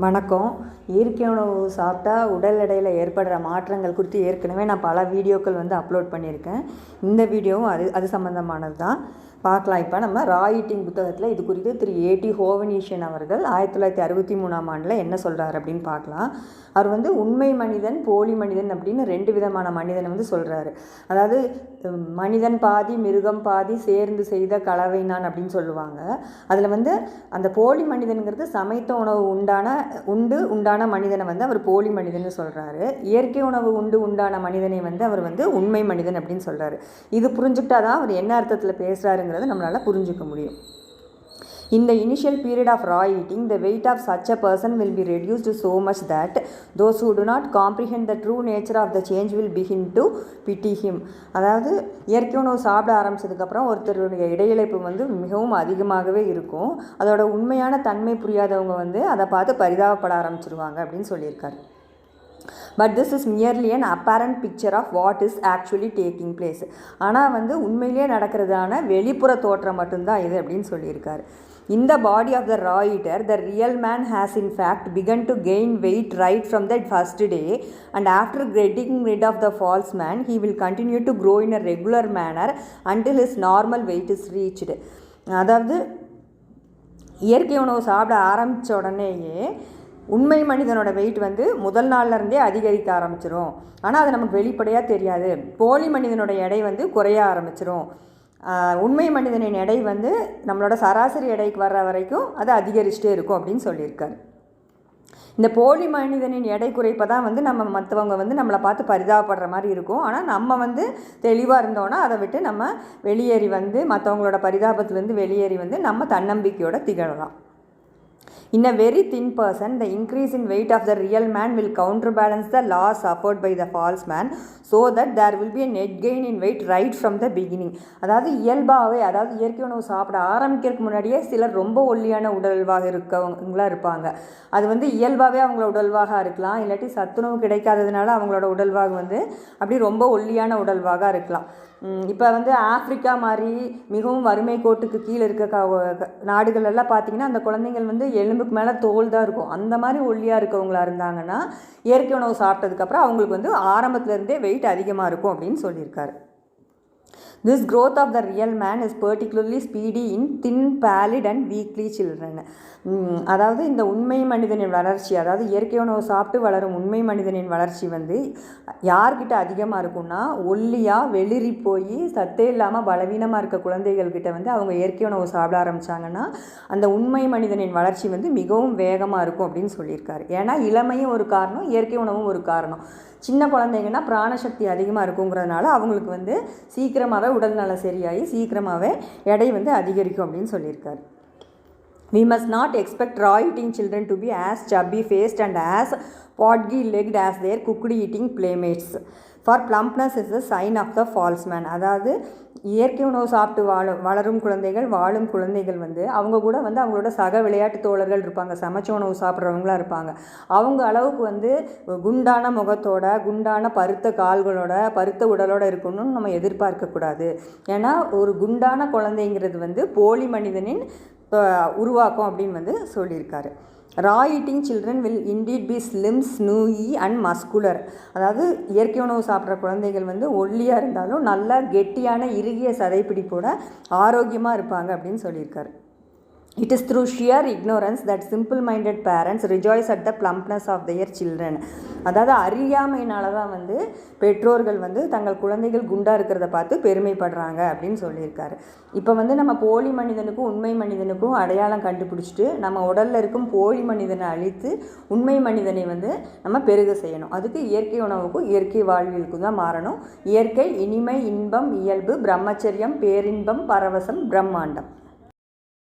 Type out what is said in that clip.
வணக்கம். இயற்கை உணவு சாப்பிட்டா உடல் எடையில் ஏற்படுற மாற்றங்கள் குறித்து ஏற்கனவே நான் பல வீடியோக்கள் வந்து அப்லோட் பண்ணியிருக்கேன். இந்த வீடியோவும் அது அது சம்மந்தமானது தான் பார்க்கலாம். இப்போ நம்ம ராயிட்டிங் புத்தகத்தில் இது குறித்து திரு ஏடி ஹோவனீஷன் அவர்கள் ஆயிரத்தி தொள்ளாயிரத்தி அறுபத்தி மூணாம் ஆண்டில் என்ன சொல்கிறார் அப்படின்னு பார்க்கலாம். அவர் வந்து உண்மை மனிதன் போலி மனிதன் அப்படின்னு ரெண்டு விதமான மனிதனை வந்து சொல்கிறாரு அதாவது மனிதன் பாதி மிருகம் பாதி சேர்ந்து செய்த கலவை நான் அப்படின்னு சொல்லுவாங்க. அதில் வந்து அந்த போலி மனிதனுங்கிறது சமைத்த உணவு உண்டான உண்டு உண்டான மனிதனை வந்து அவர் போலி மனிதன் சொல்கிறாரு இயற்கை உணவு உண்டு உண்டான மனிதனை வந்து அவர் வந்து உண்மை மனிதன் அப்படின்னு சொல்கிறாரு இது புரிஞ்சுக்கிட்டா தான் அவர் என்ன அர்த்தத்தில் பேசுகிறாருங்க அப்படிங்கிறத நம்மளால் புரிஞ்சுக்க முடியும். In the initial period of raw eating, the weight of such a person will be reduced so much that those who do not comprehend the true nature of the change will begin to pity him. அதாவது இயற்கை உணவு சாப்பிட ஆரம்பிச்சதுக்கப்புறம் ஒருத்தருடைய இடையிழைப்பு வந்து மிகவும் அதிகமாகவே இருக்கும். அதோட உண்மையான தன்மை புரியாதவங்க வந்து அதை பார்த்து பரிதாபப்பட ஆரம்பிச்சிருவாங்க அப்படின்னு சொல்லியிருக்காரு. But this is merely an apparent picture of what is actually taking place ஆனால் வந்து உண்மையிலேயே நடக்கிறதான வெளிப்புற தோற்றம் மட்டும்தான் இது அப்படின்னு சொல்லியிருக்காரு In the body of the raw eater, the real man has in fact begun to gain weight right from the first day, and after getting rid of the false man, he will continue to grow in a regular manner until his normal weight is reached. அதாவது இயற்கை உணவு சாப்பிட ஆரம்பித்த உடனேயே உண்மை மனிதனோட wait வந்து முதல் நாள்ல இருந்தே அதிகரிக்க ஆரம்பிச்சிரும். ஆனால் அது நமக்கு வெளிப்படையாக தெரியாது. போலி மனிதனோட எடை வந்து குறைய ஆரம்பிச்சிரும். உண்மை மனிதனின் எடை வந்து நம்மளோட சராசரி எடைக்கு வர்ற வரைக்கும் அது அதிகரிச்சுட்டே இருக்கும் அப்படின்னு சொல்லியிருக்காரு. இந்த போலி மனிதனின் எடை குறைப்பை தான் வந்து நம்ம மற்றவங்க வந்து நம்மளை பார்த்து பரிதாபப்படுற மாதிரி இருக்கும். ஆனால் நம்ம வந்து தெளிவாக இருந்தோன்னா அதை விட்டு நம்ம வெளியேறி வந்து மற்றவங்களோட பரிதாபத்துலேருந்து வெளியேறி வந்து நம்ம தன்னம்பிக்கையோட திகழலாம். In a very thin person, the increase in weight of the real man will counterbalance the loss suffered by the false man so that there will be a net gain in weight right from the beginning. அதாவது இயல்பாகவே அதாவது இயற்கை உணவு சாப்பிட ஆரம்பிக்கிறதுக்கு முன்னாடியே சிலர் ரொம்ப ஒல்லியான உடல்வாக இருக்கவங்களா இருப்பாங்க. அது வந்து இயல்பாகவே அவங்களோட உடல்வாக இருக்கலாம். இல்லாட்டி சத்துணவு கிடைக்காததுனால அவங்களோட உடல்வாக வந்து அப்படி ரொம்ப ஒல்லியான உடல்வாக இருக்கலாம். இப்போ வந்து ஆஃப்ரிக்கா மாதிரி மிகவும் வறுமை கோட்டுக்கு கீழே இருக்க க நாடுகள் எல்லாம் பார்த்தீங்கன்னா அந்த குழந்தைங்கள் வந்து எலும்புக்கு மேலே தோல் தான் இருக்கும். அந்த மாதிரி ஒல்லியாக இருக்கவங்களா இருந்தாங்கன்னா இயற்கை உணவு சாப்பிட்டதுக்கப்புறம் அவங்களுக்கு வந்து ஆரம்பத்துலேருந்தே வெயிட் அதிகமாக இருக்கும் அப்படின்னு சொல்லியிருக்காரு. This growth of the real man is particularly speedy in thin pallid and weakly children அதாவது இந்த உண்மை மனிதனின் வளர்ச்சி அதாவது இயற்கை உணவு சாப்பிட்டு வளரும் உண்மை மனிதனின் வளர்ச்சி வந்து யார்கிட்ட அதிகமாக இருக்கும்னா ஒல்லியாக வெளிரி போய் சத்தே இல்லாமல் பலவீனமாக இருக்க குழந்தைகள்கிட்ட வந்து அவங்க இயற்கை உணவு சாப்பிட ஆரம்பிச்சாங்கன்னா அந்த உண்மை மனிதனின் வளர்ச்சி வந்து மிகவும் வேகமாக இருக்கும் அப்படின்னு சொல்லியிருக்காரு. ஏன்னா இளமையும் ஒரு காரணம் இயற்கை உணவும் ஒரு காரணம். சின்ன குழந்தைங்கன்னா பிராணசக்தி அதிகமாக இருக்குங்கிறதுனால அவங்களுக்கு வந்து சீக்கிரமாகவே உடல்நலம் சரியாகி சீக்கிரமாகவே எடை வந்து அதிகரிக்கும் அப்படின்னு சொல்லியிருக்காரு. We must not expect raw eating children to be as chubby faced and as podgy legged as their cooked eating playmates. For plumpness is the sign of the false man அதாவது இயற்கை உணவு சாப்பிட்டு வாழும் வளரும் குழந்தைகள் வாழும் குழந்தைகள் வந்து அவங்க கூட வந்து அவங்களோட சக விளையாட்டு தோழர்கள் இருப்பாங்க. சமைச்ச உணவு சாப்பிட்றவங்களா இருப்பாங்க. அவங்க அளவுக்கு வந்து குண்டான முகத்தோட குண்டான பருத்த கால்களோட பருத்த உடலோட இருக்கணும்னு நம்ம எதிர்பார்க்கக்கூடாது ஏன்னா ஒரு குண்டான குழந்தைங்கிறது வந்து போலி மனிதனின் உருவாக்கும் அப்படின்னு வந்து சொல்லியிருக்காரு. Raw eating children will indeed be slim sinewy and muscular. அதாவது இயற்கை உணவு சாப்பிட்ற குழந்தைகள் வந்து ஒல்லியாக இருந்தாலும் நல்லா கெட்டியான இறுகிய சதைப்பிடிப்போட ஆரோக்கியமாக இருப்பாங்க அப்படின்னு சொல்லியிருக்காரு. It is through sheer ignorance that simple minded parents rejoice at the plumpness of their children அதாவது அறியாமையினால தான் வந்து பெற்றோர்கள் வந்து தங்கள் குழந்தைகள் குண்டாக இருக்கிறத பார்த்து பெருமைப்படுறாங்க அப்படின்னு சொல்லியிருக்காரு. இப்போ வந்து நம்ம போலி மனிதனுக்கும் உண்மை மனிதனுக்கும் அடையாளம் கண்டுபிடிச்சிட்டு நம்ம உடலில் இருக்கும் போலி மனிதனை அழித்து உண்மை மனிதனை வந்து நம்ம பெருக செய்யணும். அதுக்கு இயற்கை உணவுக்கும் இயற்கை வாழ்வியலுக்கும் தான் மாறணும். இயற்கை இனிமை இன்பம் இயல்பு பிரம்மச்சரியம் பேரின்பம் பரவசம் பிரம்மாண்டம்.